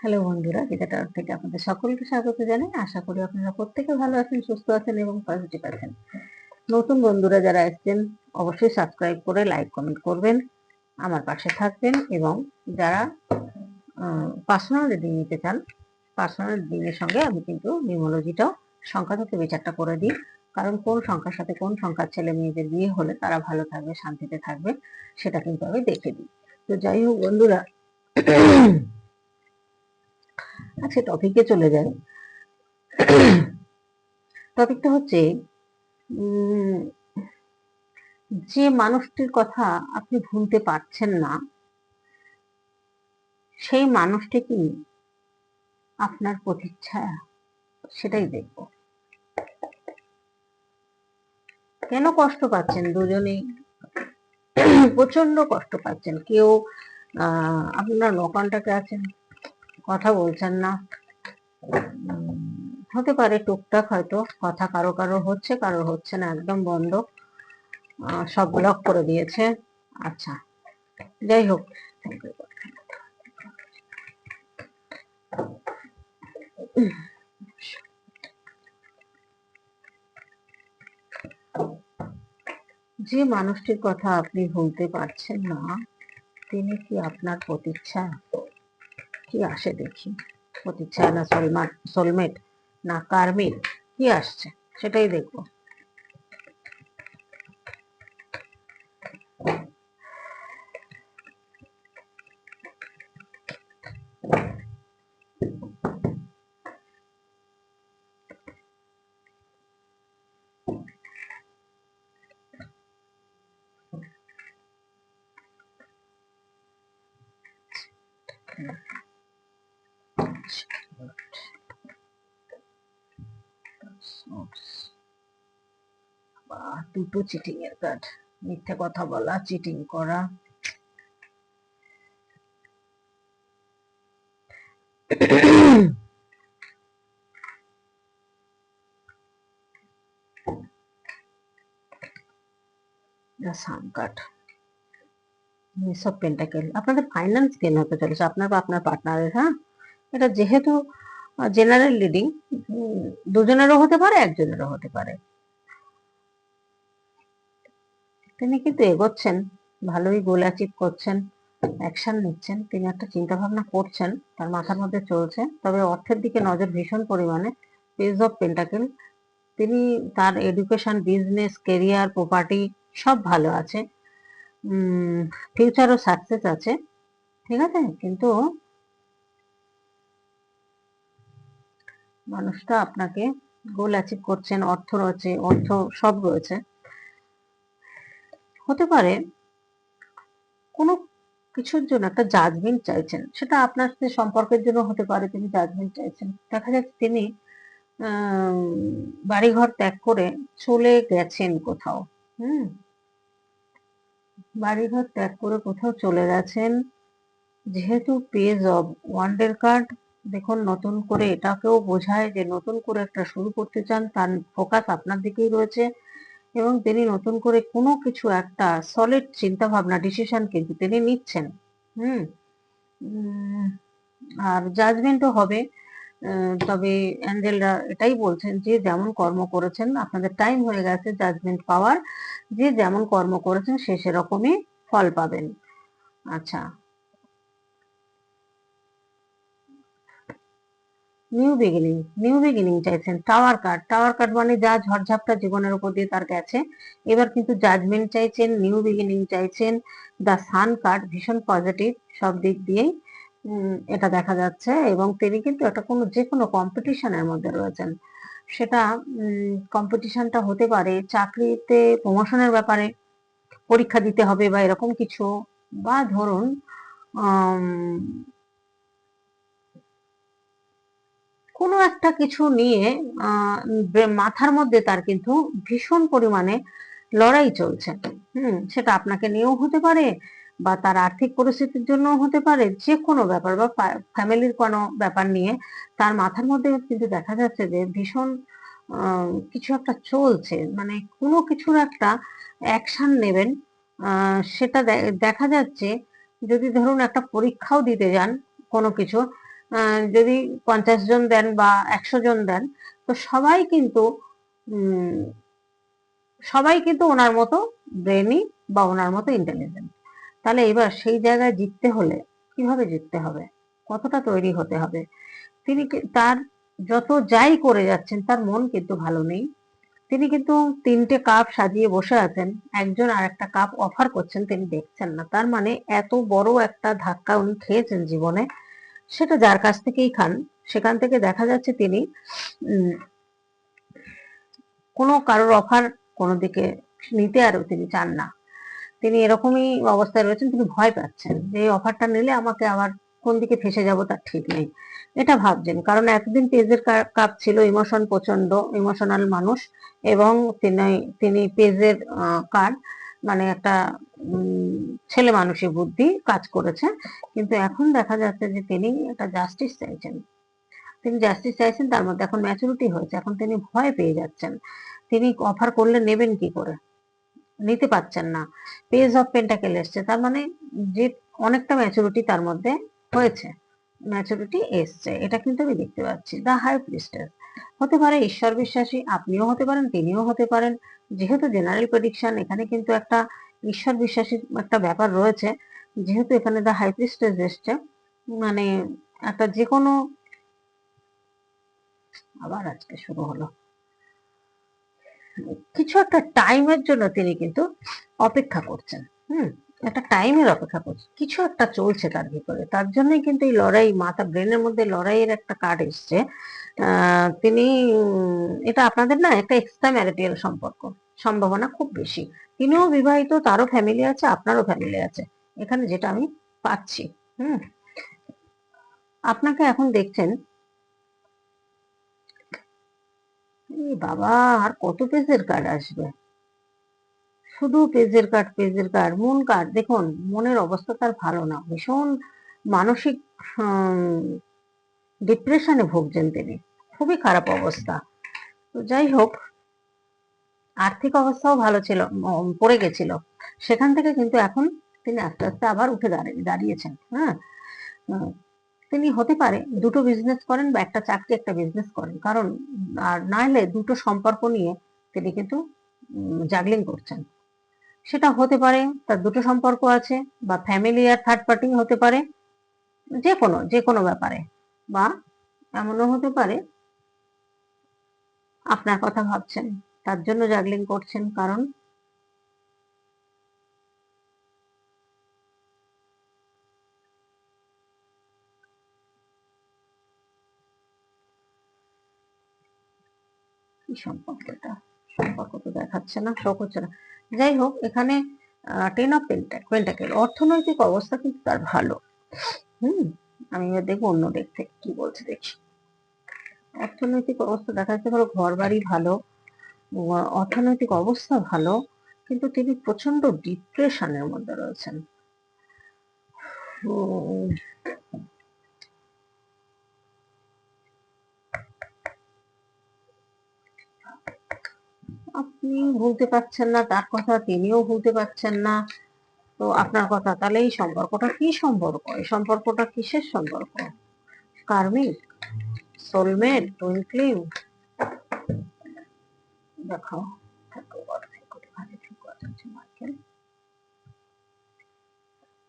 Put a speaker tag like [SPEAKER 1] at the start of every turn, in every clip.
[SPEAKER 1] Hello বন্ধুরা গীতাটা থেকে আপনাদের সকলকে স্বাগত জানাই। আশা করি আপনারা প্রত্যেকে ভালো আছেন, সুস্থ আছেন এবং পজিটিভ আছেন। নতুন বন্ধুরা যারা এসছেন, অবশ্যই সাবস্ক্রাইব করে লাইক কমেন্ট করবেন, আমার পাশে থাকবেন এবং যারা পার্সোনাল রিডিং নিতে চান পার্সোনাল রিডিং এর সঙ্গে আমি কিন্তু নিউমোলজিটাও সংখ্যা থেকে বিচারটা করে দিই। কারণ কোন সংখ্যার সাথে কোন সংখ্যার ছেলে মেয়েদের বিয়ে হলে তারা ভালো থাকবে, শান্তিতে থাকবে, সেটা কিন্তু আমি দেখে দিই। তো যাই হোক বন্ধুরা আচ্ছা টপিকে চলে যাই। টপিকটা হচ্ছে যে মানুষটির কথা আপনি ভুলতে পারছেন না, সেই মানুষটি কি আপনার প্রতিচ্ছায়া সেটাই দেখব। কেন কষ্ট পাচ্ছেন দুজনেই? প্রচণ্ড কষ্ট পাচ্ছেন। কেউ আপনার নকানটাকে আছেন কথা বলছেন না। হতে পারে টুকটাক হয়তো কথা কারও কারও হচ্ছে কারও হচ্ছে না, একদম বন্ধ। সব ব্লক করে দিয়েছে। আচ্ছা যাই হোক। যে মানুষটির কথা আপনি ভুলতে পারছেন না, তিনি কি আপনার প্রতীক্ষা কি আসে দেখি? প্রতীক্ষা না সোলমাট সোলমেট না কার্মিক কি আসছে? সেটাই দেখব। দুটো চিটিং এর কার্ড মিথ্যে কথা বলা চিটিং করা। সান কার্ড সব পেন্টাকেল আপনাদের ফাইন্যান্স গেন হতে চলেছে? আপনার বা আপনার পার্টনারের হ্যাঁ? এটা যেহেতু জেনারেল লিডিং দুজনেরও হতে পারে, একজনেরও হতে পারে। তিনি কিন্তু এগোচ্ছেন, ভালোই গোল অ্যাচিভ করছেন অ্যাকশন নিচ্ছেন। তিনি একটা চিন্তা ভাবনা করছেন, তার মাথার মধ্যে চলছে। তবে অর্থের দিকে নজর ভীষণ পরিমাণে পেজ অফ পেন্টাকেল তিনি তার এডুকেশন বিজনেস কেরিয়ার প্রপার্টি সব ভালো আছে। ফিউচারও সাকসেস আছে, ঠিক আছে? কিন্তু মানুষটা আপনাকে গোল অ্যাচিভ করছেন, অর্থ রয়েছে, অর্থ সব রয়েছে। হতে পারে কোনো কিছুর জন্য একটা জাজমেন্ট চাইছেন, সেটা আপনার সাথে সম্পর্কের জন্য হতে পারে তিনি জাজমেন্ট চাইছেন। দেখা যাচ্ছে তিনি বাড়িঘর ত্যাগ করে চলে গেছেন কোথাও, হুম? বাড়িঘর ত্যাগ করে কোথাও চলে গেছেন, যেহেতু পেজ অব ওয়ান্ডের কার্ড দেখুন নতুন করে এটাকেও বোঝায় যে নতুন করে একটা শুরু করতে চান, তার ফোকাস আপনার দিকেই রয়েছে। এবং তিনি নতুন করে কোনো কিছু একটা সলিড চিন্তা ভাবনা ডিসিশন কিন্তু তিনি নিচ্ছেন। হুম? আর জাজমেন্টও হবে। তবে অ্যাঞ্জেলরা এটাই বলছেন যে যেমন কর্ম করেছেন, আপনাদের টাইম হয়ে গেছে জাজমেন্ট পাওয়ার, যে যেমন কর্ম করেছেন সে সেরকমই ফল পাবেন। আচ্ছা। নিউ বিগিনিং নিউ বিগিনিং চাইছেন। টাওয়ার কার্ড টাওয়ার কার্ড মানে যা ঝড়ঝাপটা জীবনের উপর দিয়ে তার গেছে। এবার কিন্তু জাজমেন্ট চাইছেন নিউ বিগিনিং চাইছেন। দ্য সান কার্ড ভীষণ পজিটিভ সব দিক দিয়েই এটা দেখা যাচ্ছে এবং তিনি কিন্তু একটা কোনো যে কোনো কম্পিটিশনের মধ্যে রয়েছেন। সেটা কম্পিটিশনটা হতে পারে চাকরিতে প্রমোশনের ব্যাপারে, পরীক্ষা দিতে হবে বা এরকম কিছু। বা ধরুন কোনো একটা কিছু নিয়ে মাথার মধ্যে তার কিন্তু ভীষণ পরিমাণে লড়াই চলছে। হুম, সেটা আপনাকে নিয়েও হতে পারে বা তার আর্থিক পরিস্থিতির জন্য হতে পারে। যে কোনো ব্যাপার বা ফ্যামিলির কোনো ব্যাপার নিয়ে তার মাথার মধ্যে কিন্তু দেখা যাচ্ছে যে ভীষণ কিছু একটা চলছে। মানে কোনো কিছুর একটা অ্যাকশন নেবেন সেটা দেখা যাচ্ছে যদি ধরুন একটা পরীক্ষাও দিতে যান কোনো কিছু যদি পঞ্চাশ জন দেন বা একশো জন দেন, তো সবাই কিন্তু সবাই কিন্তু ওনার মতো ব্রেনি বা ওনার মতো ইন্টেলিজেন্ট তাহলে এবার সেই জায়গায় জিততে হলে কীভাবে জিততে হবে? কতটা তৈরি হতে হবে? তিনি তার যত যাই করে যাচ্ছেন, তার মন কিন্তু ভালো নেই। তিনি কিন্তু তিনটে কাপ সাজিয়ে বসে আছেন, একজন আর একটা কাপ অফার করছেন, তিনি দেখছেন না। তার মানে এত বড় একটা ধাক্কা উনি খেয়েছেন জীবনে সেটা যার কাছ থেকেই খান, সেখান থেকে দেখা যাচ্ছে তিনি কোনো কারোর অফার কোনো দিকে নিতে আর তিনি চান না। তিনি এরকমই অবস্থায় রয়েছেন, তিনি ভয় পাচ্ছেন যে এই অফারটা নিলে আমাকে আবার কোন দিকে ফেসে যাব তার ঠিক নেই। এটা ভাবছেন, কারণ এতদিন পেজের কাপ ছিল ইমোশন প্রচণ্ড ইমোশনাল মানুষ, এবং তিনি তিনি পেজের কার্ড মানে একটা ছেলে মানুষের বুদ্ধি কাজ করেছে। কিন্তু এখন দেখা যাচ্ছে যে তিনি একটা জাস্টিস চাইছেন। তিনি জাস্টিস চাইছেন, তার মধ্যে এখন ম্যাচুরিটি হয়েছে। এখন তিনি ভয় পেয়ে যাচ্ছেন। তিনি অফার করলে নেবেন কি করে? নিতে পারছেন না। পেজ অফ পেন্টাকেল এসছে। তার মানে যে অনেকটা ম্যাচুরিটি তার মধ্যে হয়েছে। ম্যাচুরিটি এসছে। এটা কিন্তু আমি দেখতে পাচ্ছি। দা হাই প্রিস্টেস হতে পারে ঈশ্বর বিশ্বাসী, আপনিও হতে পারেন, তিনিও হতে পারেন। যেহেতু জেনারেল প্রেডিকশন এখানে কিন্তু একটা ঈশ্বর বিশ্বাসী একটা ব্যাপার রয়েছে। যেহেতু এখানে দা হাই প্রিস্টেস এসছে মানে একটা যে কোনো আবার আজকে শুরু হলো। কিছু একটা টাইমের জন্য তিনি কিন্তু অপেক্ষা করছেন, হুম? একটা টাইমের অপেক্ষা করছে। কিছু একটা চলছে তার ভিতরে। তার জন্যই কিন্তু এই লড়াই, মাথা ব্রেনের মধ্যে লড়াইয়ের একটা কার্ড এসছে। তিনি, এটা আপনাদের না একটা এক্সট্রা ম্যারিটাল সম্পর্ক, সম্ভাবনা খুব বেশি। তিনিও বিবাহিত, তারও ফ্যামিলি আছে, আপনারও ফ্যামিলি আছে। এখানে যেটা আমি পাচ্ছি, হুম? আপনাকে এখন দেখছেন। বাবা, আর কত পেজের কার্ড আসবে? শুধু পেজের কার্ড পেজের কার্ড মন কার্ড দেখুন, মনের অবস্থা তার ভালো না। ভীষণ মানসিক ডিপ্রেশনে ভুগছেন তিনি। খুবই খারাপ অবস্থা। তো যাই হোক, আর্থিক অবস্থাও ভালো ছিল পড়ে গেছিল। সেখান থেকে কিন্তু এখন তিনি আস্তে আস্তে আবার উঠে দাঁড়িয়ে, দাঁড়িয়েছেন হ্যাঁ? তিনি হতে পারে দুটো বিজনেস করেন বা একটা চাকরি, একটা বিজনেস করেন। কারণ, আর না হলে দুটো সম্পর্ক নিয়ে তিনি কিন্তু জাগলিং করছেন। সেটা হতে পারে, তার দুটো সম্পর্ক আছে, বা ফ্যামিলি আর থার্ড পার্টি হতে পারে, যে কোনো যে কোনো ব্যাপারে, বা এমনও হতে পারে, আপনার কথা ভাবছেন, তার জন্য জাগলিং করছেন, কারণ কি সম্পর্ক এটা সম্পর্ক তো দেখাচ্ছে না শোক হচ্ছে না। যাই হোক, এখানে টেন অফ পেন্টাকেল অর্থনৈতিক অবস্থা কিন্তু তার ভালো। হুম, আমি দেখব অন্য দিক থেকে কি বলছে, দেখি। অর্থনৈতিক অবস্থা দেখা যাচ্ছে ধরো ঘর বাড়ি ভালো অর্থনৈতিক অবস্থা ভালো, কিন্তু তিনি প্রচণ্ড ডিপ্রেশনের মধ্যে রয়েছেন। আপনি ভুলতে পারছেন না, তার কথা তিনিও ভুলতে পারছেন না। তো আপনার কথা, তাহলে এই সম্পর্কটা কি সম্পর্ক? এই সম্পর্কটা কিসের সম্পর্ক? কার্মিক সোলমেট টুইনক্লিং দেখো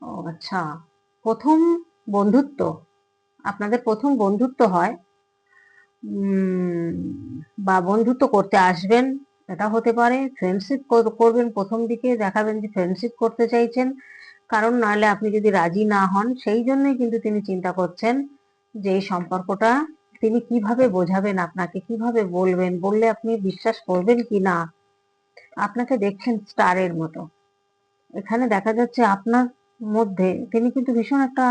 [SPEAKER 1] ও আচ্ছা প্রথম বন্ধুত্ব। আপনাদের প্রথম বন্ধুত্ব হয় বা বন্ধুত্ব করতে আসবেন এটা হতে পারে। ফ্রেন্ডশিপ করবেন প্রথম দিকে, দেখাবেন যে ফ্রেন্ডশিপ করতে চাইছেন। কারণ নাহলে আপনি যদি রাজি না হন, সেই জন্যই কিন্তু তিনি চিন্তা করছেন যে এই সম্পর্কটা তিনি কীভাবে বোঝাবেন আপনাকে, কীভাবে বলবেন, বললে আপনি বিশ্বাস করবেন কি না? আপনাকে দেখছেন স্টারের মতো। এখানে দেখা যাচ্ছে আপনার মধ্যে তিনি কিন্তু ভীষণ একটা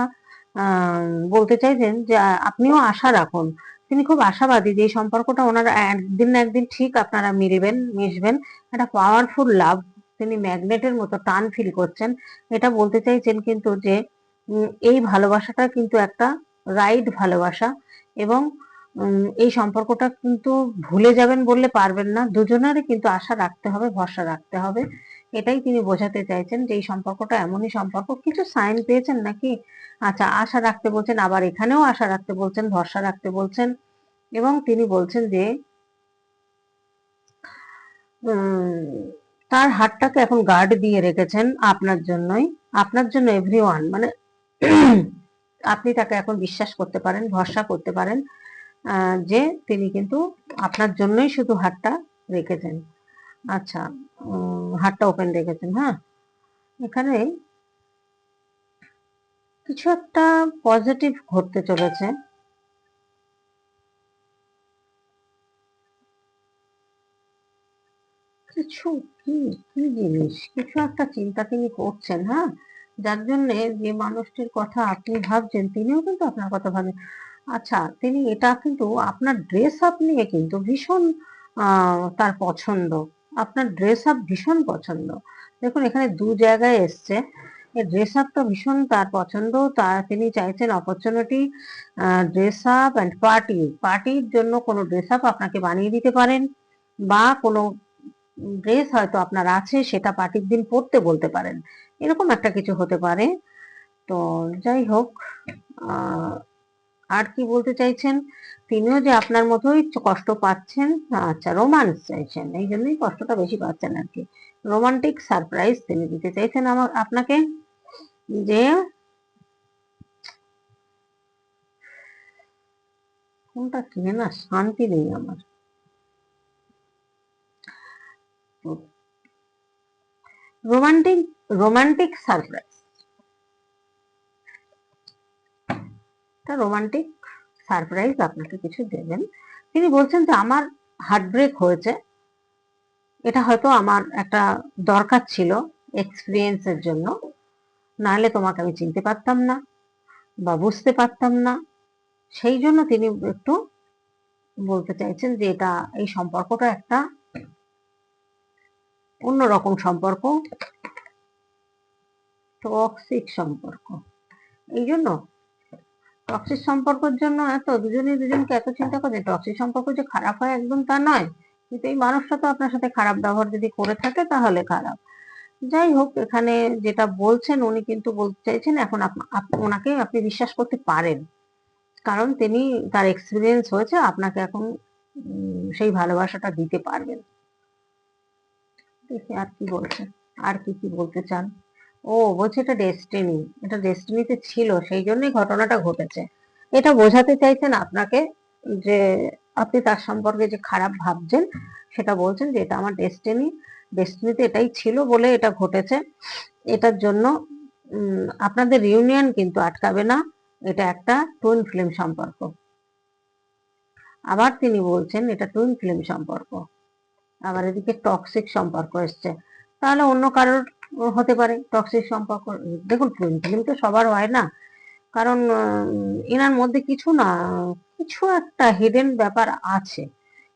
[SPEAKER 1] বলতে চাইছেন যে আপনিও আশা রাখুন। তিনি খুব আশাবাদী যে এই সম্পর্কটা ওনার একদিন না একদিন ঠিক আপনারা মিলবেন, মিশবেন। একটা পাওয়ারফুল লাভ তিনি ম্যাগনেটের মতো টান ফিল করছেন। এটা বলতে চাইছেন কিন্তু যে এই ভালোবাসাটা কিন্তু একটা রাইট ভালোবাসা এবং এই সম্পর্কটা কিন্তু ভুলে যাবেন বললে পারবেন না। দুজনেরই কিন্তু আশা রাখতে হবে, ভরসা রাখতে হবে। এটাই তিনি বোঝাতে চাইছেন যে এই সম্পর্কটা এমনই সম্পর্ক। কিছু সাইন পেয়েছেন নাকি? আচ্ছা আশা রাখতে বলছেন, আবার এখানেও আশা রাখতে বলছেন, ভরসা রাখতে বলছেন এবং তিনি বলছেন যে তার হাতটাকে এখন গার্ড দিয়ে রেখেছেন আপনার জন্যই, আপনার জন্য এভরিওয়ান মানে আপনি তাকে এখন বিশ্বাস করতে পারেন, ভরসা করতে পারেন যে তিনি কিন্তু আপনার জন্যই শুধু হাতটা রেখেছেন। আচ্ছা হাতটা ওপেন রেখেছেন হ্যাঁ? এখানে কিছু একটা পজিটিভ ঘটতে চলেছে। কিছু কি কি জিনিস? কিছু একটা চিন্তা তিনি করছেন হ্যাঁ? যার জন্য যে মানুষটির কথা আপনি ভাবছেন, তিনিও কিন্তু আপনার কথা ভাবেন। আচ্ছা তিনি, এটা কিন্তু আপনার ড্রেস আপ নিয়ে কিন্তু ভীষণ তার পছন্দ। আপনার ড্রেস আপ ভীষণ পছন্দ। দেখুন, এখানে দু জায়গায় এসছে। এই ড্রেস আপটা ভীষণ তার পছন্দ। তা তিনি চাইছেন opportunity dress up and party পার্টির জন্য কোনো ড্রেস আপ আপনাকে বানিয়ে দিতে পারেন বা কোনো ড্রেস হয়তো আপনার আছে, সেটা পার্টির দিন পরতে বলতে পারেন। এরকম একটা কিছু হতে পারে। তো যাই হোক আর কি বলতে চাইছেন? তিনিও যে আপনার মতোই কষ্ট পাচ্ছেন আচ্ছা রোমান্স চাইছেন, এই জন্যই কষ্টটা বেশি পাচ্ছেন আর কি। রোমান্টিক সারপ্রাইজ তিনি দিতে চাইছেন আমার, আপনাকে যে কোনটা কিনে না, শান্তি নেই আমার। Romantic romantic surprise. Romantic surprise আপনাকে কিছু দেবেন। তিনি বলছেন যে, আমার হার্ট ব্রেক হয়েছে। এটা হয়তো আমার একটা দরকার ছিল এক্সপিরিয়েন্সের জন্য। নাহলে তোমাকে আমি চিনতে পারতাম না বা বুঝতে পারতাম না। সেই জন্য তিনি একটু বলতে চাইছেন যে, এটা, এই সম্পর্কটা একটা অন্যরকম সম্পর্ক টক্সিক সম্পর্ক। এই জন্য টক্সিক সম্পর্কের জন্য এত দুজনে দুজনকে এত চিন্তা করছেন টক্সিক সম্পর্ক যে খারাপ হয় একদম তা নয়। কিন্তু এই মানুষটা তো আপনার সাথে খারাপ ব্যবহার যদি করে থাকে তাহলে খারাপ। যাই হোক, এখানে যেটা বলছেন উনি কিন্তু বলতে চাইছেন, এখন ওনাকে আপনি বিশ্বাস করতে পারেন। কারণ তিনি তার এক্সপিরিয়েন্স হয়েছে, আপনাকে এখন সেই ভালোবাসাটা দিতে পারবেন। দেখি আর কি বলছে আর কি কি বলতে চান। ও, বলছে এটা ডেস্টিনি এটা ডেস্টিনিতে ছিল, সেই জন্যই ঘটনাটা ঘটেছে। এটা বোঝাতে চাইছেন আপনাকে যে, আপনি তার সম্পর্কে যে খারাপ ভাবছেন, সেটা বলছেন যে এটা আমার ডেস্টিনি ডেস্টিনিতে এটাই ছিল বলে এটা ঘটেছে। এটার জন্য আপনাদের ইউনিয়ন কিন্তু আটকাবে না, এটা একটা টুইন ফিল্ম সম্পর্ক। আবার তিনি বলছেন, এটা টুইন ফিল্ম সম্পর্ক। আবার এদিকে টক্সিক সম্পর্ক এসছে। তাহলে অন্য কারোর হতে পারে টক্সিক সম্পর্ক। দেখুন ফিল্ম তো সবার হয় না। কারণ এনার মধ্যে কিছু না, কিছু একটা হিডেন ব্যাপার আছে।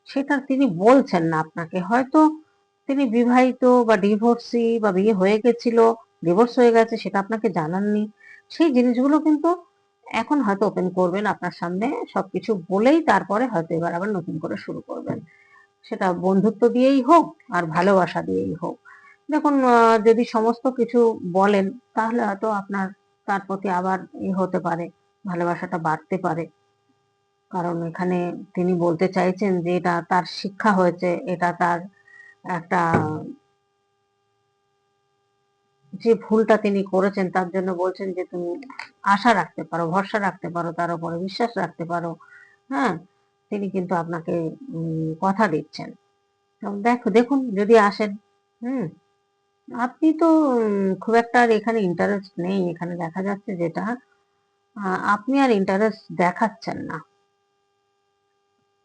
[SPEAKER 1] সেটা তিনি বলছেন না আপনাকে। হয়তো তিনি বিবাহিত বা ডিভোর্সি বা বিয়ে হয়ে গেছিল ডিভোর্স হয়ে গেছে, সেটা আপনাকে জানাননি। সেই জিনিসগুলো কিন্তু এখন হয়তো ওপেন করবেন আপনার সামনে, সবকিছু বলেই তারপরে হয়তো এবার আবার নতুন করে শুরু করবেন। সেটা বন্ধুত্ব দিয়েই হোক আর ভালোবাসা দিয়েই হোক। দেখুন যদি সমস্ত কিছু বলেন, তাহলে হয়তো আপনার, তার প্রতি আবার ই হতে পারে, ভালোবাসাটা বাড়তে পারে। কারণ এখানে তিনি বলতে চাইছেন যে এটা তার শিক্ষা হয়েছে, এটা তার একটা, যে ভুলটা তিনি করেছেন, তার জন্য বলছেন যে তুমি আশা রাখতে পারো, ভরসা রাখতে পারো, তার উপরে বিশ্বাস রাখতে পারো। হ্যাঁ তিনি কিন্তু আপনাকে কথা দিচ্ছেন। দেখো, দেখুন, যদি আসেন, হুম আপনি তো খুব একটা আর এখানে ইন্টারেস্ট নেই। এখানে দেখা যাচ্ছে যেটা আপনি আর ইন্টারেস্ট দেখাচ্ছেন না।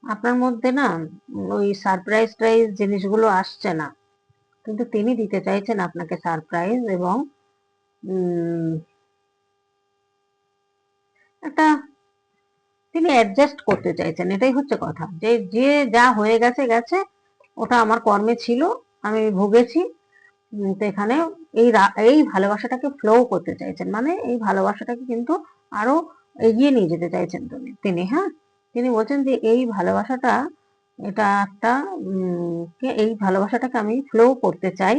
[SPEAKER 1] আপনার মধ্যে না, ওই সারপ্রাইজ টাইজ জিনিসগুলো আসছে না। কিন্তু তিনি দিতে চাইছেন আপনাকে সারপ্রাইজ এবং একটা তিনি অ্যাডজাস্ট করতে চাইছেন। এটাই হচ্ছে কথা। যে যে যা হয়ে গেছে গেছে। ওটা আমার কর্মে ছিল। আমি ভুগেছি। তো এখানে এই এই ভালোবাসাটাকে ফ্লো করতে চাইছেন। মানে এই ভালোবাসাটাকে কিন্তু আরও এগিয়ে নিয়ে যেতে চাইছেন তিনি হ্যাঁ? তিনি বলছেন যে এই ভালোবাসাটা, এটা একটা এই ভালোবাসাটাকে আমি ফ্লো করতে চাই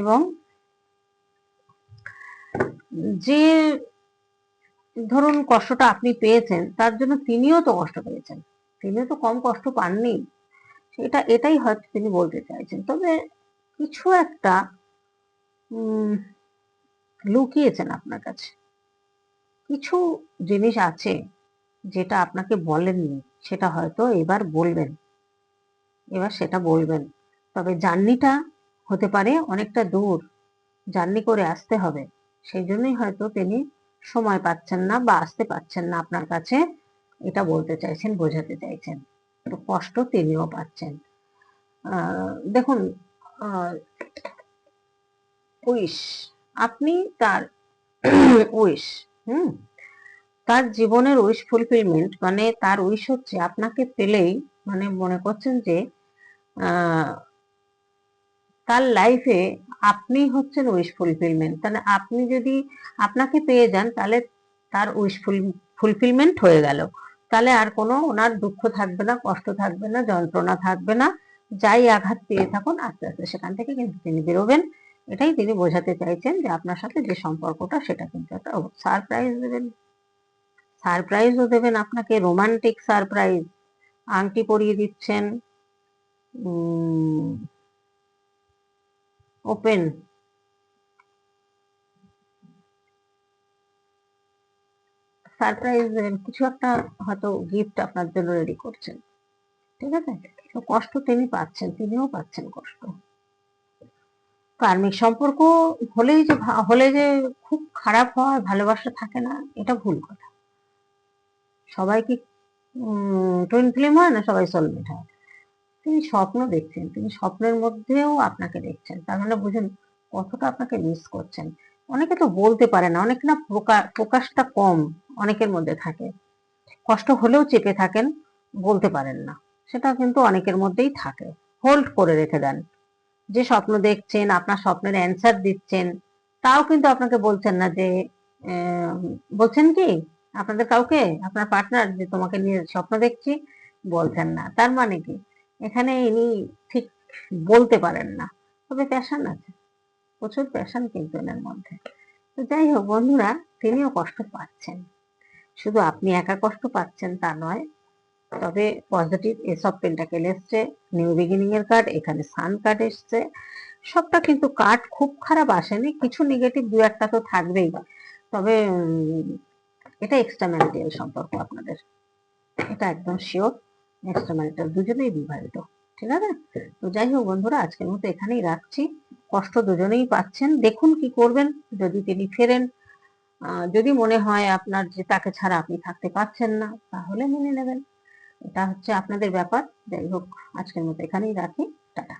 [SPEAKER 1] এবং যে, ধরুন কষ্টটা আপনি পেয়েছেন, তার জন্য তিনিও তো কষ্ট পেয়েছেন, তিনিও তো কম কষ্ট পাননি। এটা এটাই হয়তো তিনি বলতে চাইছেন। তবে কিছু একটা লুকিয়েছেন আপনার কাছে। কিছু জিনিস আছে যেটা আপনাকে বলেননি, সেটা হয়তো এবার বলবেন। এবার সেটা বলবেন। তবে জার্নিটা হতে পারে অনেকটা দূর। জার্নি করে আসতে হবে। সেই জন্যই হয়তো তিনি সময় পাচ্ছেন না বা আসতে পাচ্ছেন না আপনার কাছে। এটা বলতে চাইছেন, বোঝাতে চাইছেন। কষ্ট তিনিও পাচ্ছেন। দেখুন উইশ। আপনি তার উইশ, হুম? তার জীবনের উইশ ফুলফিলমেন্ট মানে তার উইশ হচ্ছে আপনাকে পেলেই মানে মনে করছেন যে তার লাইফে আপনি হচ্ছেন উইশ ফুলফিলমেন্ট। তাহলে আপনি যদি আপনাকে পেয়ে যান, তাহলে তার উইশ ফুলফিলমেন্ট হয়ে গেল। তাহলে আর কোনো ওনার দুঃখ থাকবে না, কষ্ট থাকবে না, যন্ত্রণা থাকবে না। যাই আঘাত পেয়ে থাকুন, আস্তে আস্তে সেখান থেকে কিন্তু তিনি বেরোবেন। এটাই তিনি বোঝাতে চাইছেন যে আপনার সাথে যে সম্পর্কটা সেটা কিন্তু একটা সারপ্রাইজ দেবেন। সারপ্রাইজও দেবেন আপনাকে রোমান্টিক সারপ্রাইজ আংটি পরিয়ে দিচ্ছেন। ওপেন সারপ্রাইজ দেবেন। কিছু একটা হয়তো গিফট আপনার জন্য রেডি করছেন। ঠিক আছে? কষ্ট তিনি পাচ্ছেন, তিনিও পাচ্ছেন কষ্ট। কার্মিক সম্পর্ক হলেই যে হলে যে খুব খারাপ হয়, ভালোবাসা থাকে না, এটা ভুল কথা। সবাই কি টুইন ফিল্ম হয় না সবাই সোলমেট হয়? তিনি স্বপ্ন দেখছেন, তিনি স্বপ্নের মধ্যেও আপনাকে দেখছেন। তার মানে বুঝুন, কতটা আপনাকে মিস করছেন। অনেকে তো বলতে পারে না, অনেক না প্রকা- প্রকাশটা কম অনেকের মধ্যে থাকে। কষ্ট হলেও চেপে থাকেন, বলতে পারেন না। সেটা কিন্তু অনেকের মধ্যেই থাকে। হোল্ড করে রেখে দেন। যে স্বপ্ন দেখছেন, আপনার স্বপ্নের অ্যান্সার দিচ্ছেন, তাও কিন্তু আপনাকে বলছেন না যে বলছেন কি, আপনাদের কাউকে, আপনার পার্টনার যে তোমাকে নিয়ে স্বপ্ন দেখছি, বলছেন না। তার মানে কি? এখানে ইনি ঠিক বলতে পারেন না। তবে প্যাশন আছে। প্রচুর প্যাশন কিন্তু এনার মধ্যে। তো যাই হোক বন্ধুরা, তিনিও কষ্ট পাচ্ছেন। শুধু আপনি একা কষ্ট পাচ্ছেন তা নয় তবে পজিটিভ এসব পেন্টাকেল এসছে। নিউ বিগিনিং এর কার্ড এখানে সান কার্ড এসছে। সবটা কিন্তু কার্ড খুব খারাপ আসেনি, কিছু নেগেটিভ দু একটা তো থাকবেই তবে এটা এক্সট্রা ম্যারিটাল সম্পর্ক আপনাদের। এটা একদম শিওর এক্সট্রা ম্যারিটাল দুজনেই বিবাহিত, ঠিক আছে? তো যাই হোক বন্ধুরা, আজকের মতো এখানেই রাখছি। কষ্ট দুজনেই পাচ্ছেন। দেখুন কি করবেন, যদি তিনি ফেরেন। যদি মনে হয় আপনার যে তাকে ছাড়া আপনি থাকতে পারছেন না, তাহলে মেনে নেবেন। এটা হচ্ছে আপনাদের ব্যাপার। যাই হোক আজকের মতো এখানেই রাখি। টাটা।